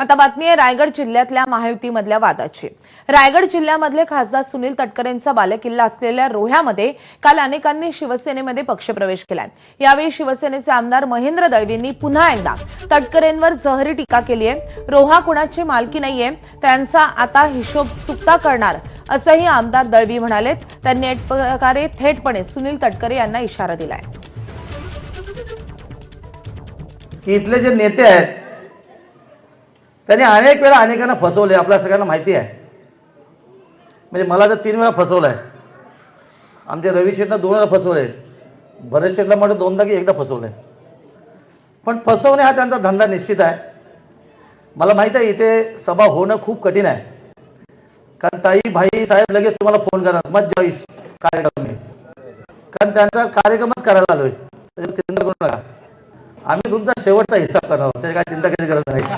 आता बातमी आहे रायगड जिल्ह्यातल्या महायुतीमधल्या वादाची. रायगड जिल्ह्यामधले खासदार सुनील तटकरेंचा बालेकिल्ला असलेल्या रोह्यामध्ये काल अनेकांनी शिवसेनेमध्ये पक्षप्रवेश केलाय. यावेळी शिवसेनेचे आमदार महेंद्र दळवींनी पुन्हा एकदा तटकरेंवर जहरी टीका केली आहे. रोहा कुणाची मालकी नाहीये त्यांचा आता हिशोब चुकता करणार असंही आमदार दळवी म्हणालेत. त्यांनी एक प्रकारे थेटपणे सुनील तटकरे यांना इशारा दिलाय. इथले जे नेते आहेत त्यांनी अनेक वेळा अनेकांना फसवले आपल्या सगळ्यांना माहिती आहे. म्हणजे मला तर तीन वेळा फसवलं आहे आमचे रवी शेठनं दोन वेळा फसवले भरत शेठला म्हणतो दोनदा की एकदा फसवलं आहे पण फसवणे हा त्यांचा धंदा निश्चित आहे. मला माहीत आहे इथे सभा होणं खूप कठीण आहे. कारण ताई भाई साहेब लगेच तुम्हाला फोन करणार. मत जाईस कार्यक्रम कारण त्यांचा कार्यक्रमच करायला आलोय चिंता करू नका. आम्ही तुमचा शेवटचा हिसाब करणार त्याची काय चिंता करायची गरज नाही.